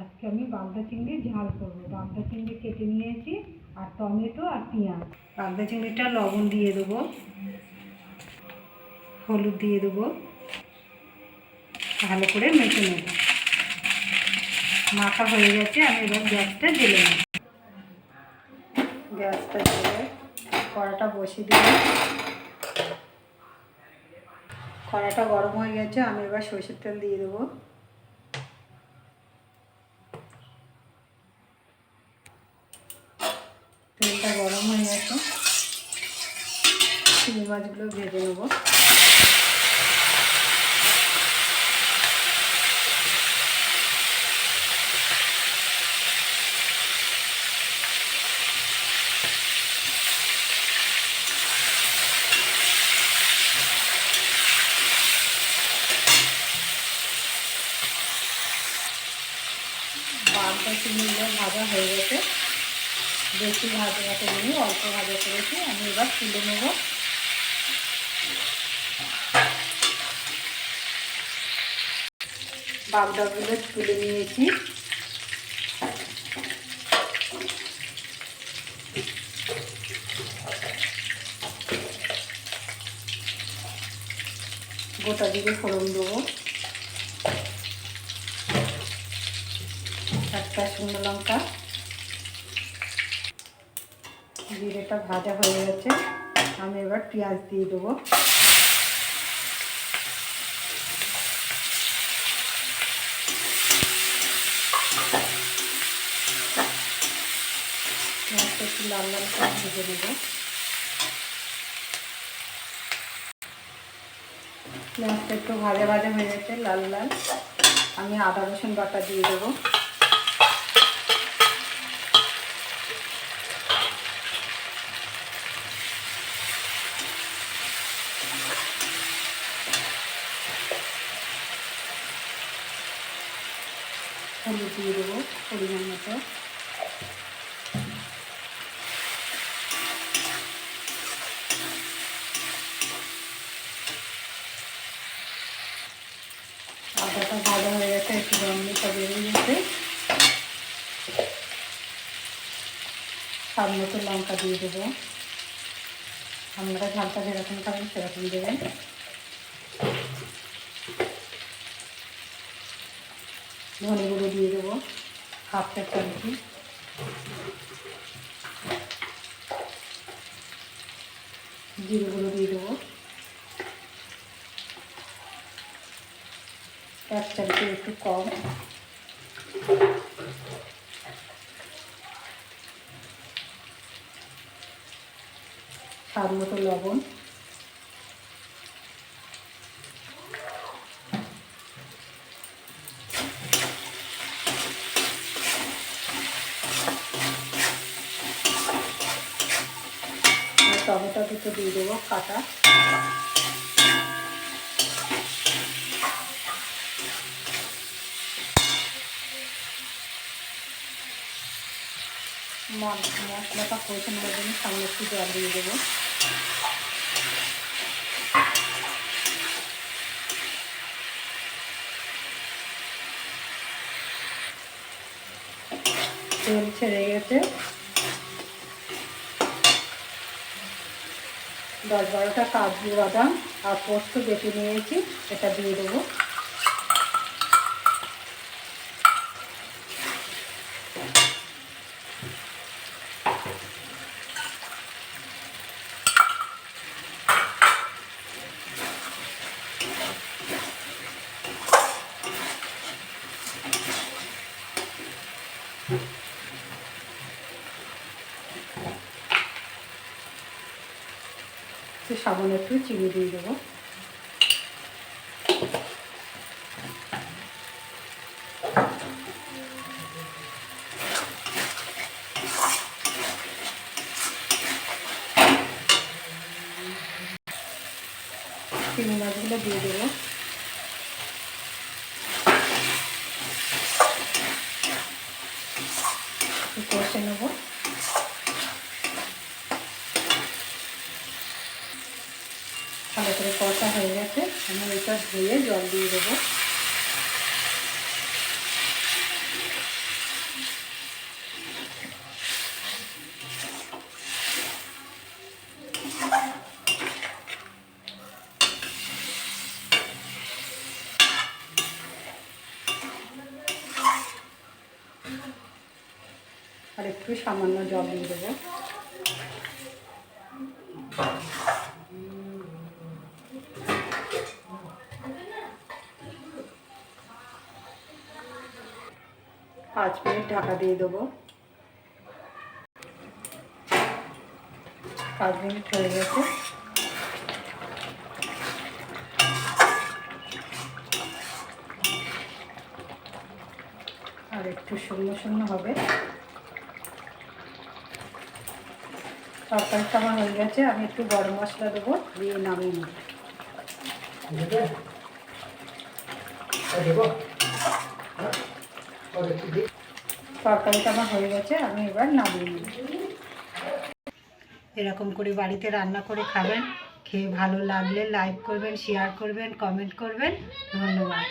আজকে আমি বাগদা চিংড়ি ঝাল করব। বাগদা চিংড়ি কেটে নিয়েছি, আর টমেটো আর পেঁয়াজ। বাগদা চিংড়িটা লবণ দিয়ে দেবো, হলুদ দিয়ে দেবো, ভালো করে মেখে নেব। মাখা হয়ে গেছে, আমি এবার গ্যাসটা জ্বেলে নেব। গ্যাসটা জ্বেলে কড়াটা বসিয়ে দিই কড়াটা গরম হয়ে গেছে, আমি এবার সরষের তেল দিয়ে দেবো। গরম হয়ে গেছে। চিংড়ি মাছগুলো ভেজে নেব। বারোটা চিংড়িগুলো ভাজা হয়ে গেছে। বেশি ভাজা নিয়ে, অল্প ভাজা করেছি আমি এবার তুলে নেব। বাগদাগুলো তুলে নিয়েছি। গোটা দিকে ফোড়ন দেবো। একটা শুকনো লঙ্কা। জিরেটা ভাজা হয়ে গেছে। আমি এবার পেঁয়াজ দিয়ে দেবো। পেঁয়াজটা একটু লাল লাল ভেজে নেব। পেঁয়াজটা একটু ভাজা ভাজা হয়ে গেছে, লাল লাল। আমি আদা রসুন বাটা দিয়ে দেবো। হলুদ দিয়ে দেবো পরিমাণ মতো। আদাটা ভালো হয়ে গেছে, একটু গরমটা বেরিয়ে গেছে স্বাদ মতো লঙ্কা দিয়ে দেবো। আপনারা ঝালটা যেরকম খাবেন, সেরকম দেবেন। ধনে গুঁড়ো দিয়ে দেবো হাফ চা চামচি। জিরে গুঁড়ো দিয়ে দেবো। এক চামচের একটু কম। স্বাদ মতো লবণ। টমেটো দুটো দিয়ে দেবো কাটা। মশলাটা কষানোর জন্য সামনে একটু জল দিয়ে দেবো। তেল ছেড়ে গেছে দশ বারোটা কাজু বাদাম আর পোস্ত বেটে নিয়েছি এটা দিয়ে দেবো একটু সাবান একটু চিনি দিয়ে দেবো। চিনি মাছগুলো দিয়ে দেবো। ভালো করে কষা হয়ে গেছে। আমি এটা ধুয়ে জল দিয়ে দেবো। আর একটু সামান্য জল দিয়ে দেবো। পাঁচ মিনিট ঢাকা দিয়ে দেবো। পাঁচ মিনিট হয়ে গেছে। আর একটু শূন্য শূন্য হবে। তরকারিটা আমার হয়ে গেছে আমি একটু গরম মশলা দেবো। দিয়ে নামিয়ে নেব। তরকারিটা আমার হয়ে গেছে, আমি এবার নামিয়ে এরকম করে বাড়িতে রান্না করে খাবেন, খেয়ে ভালো লাগলে লাইক করবেন শেয়ার করবেন কমেন্ট করবেন। ধন্যবাদ।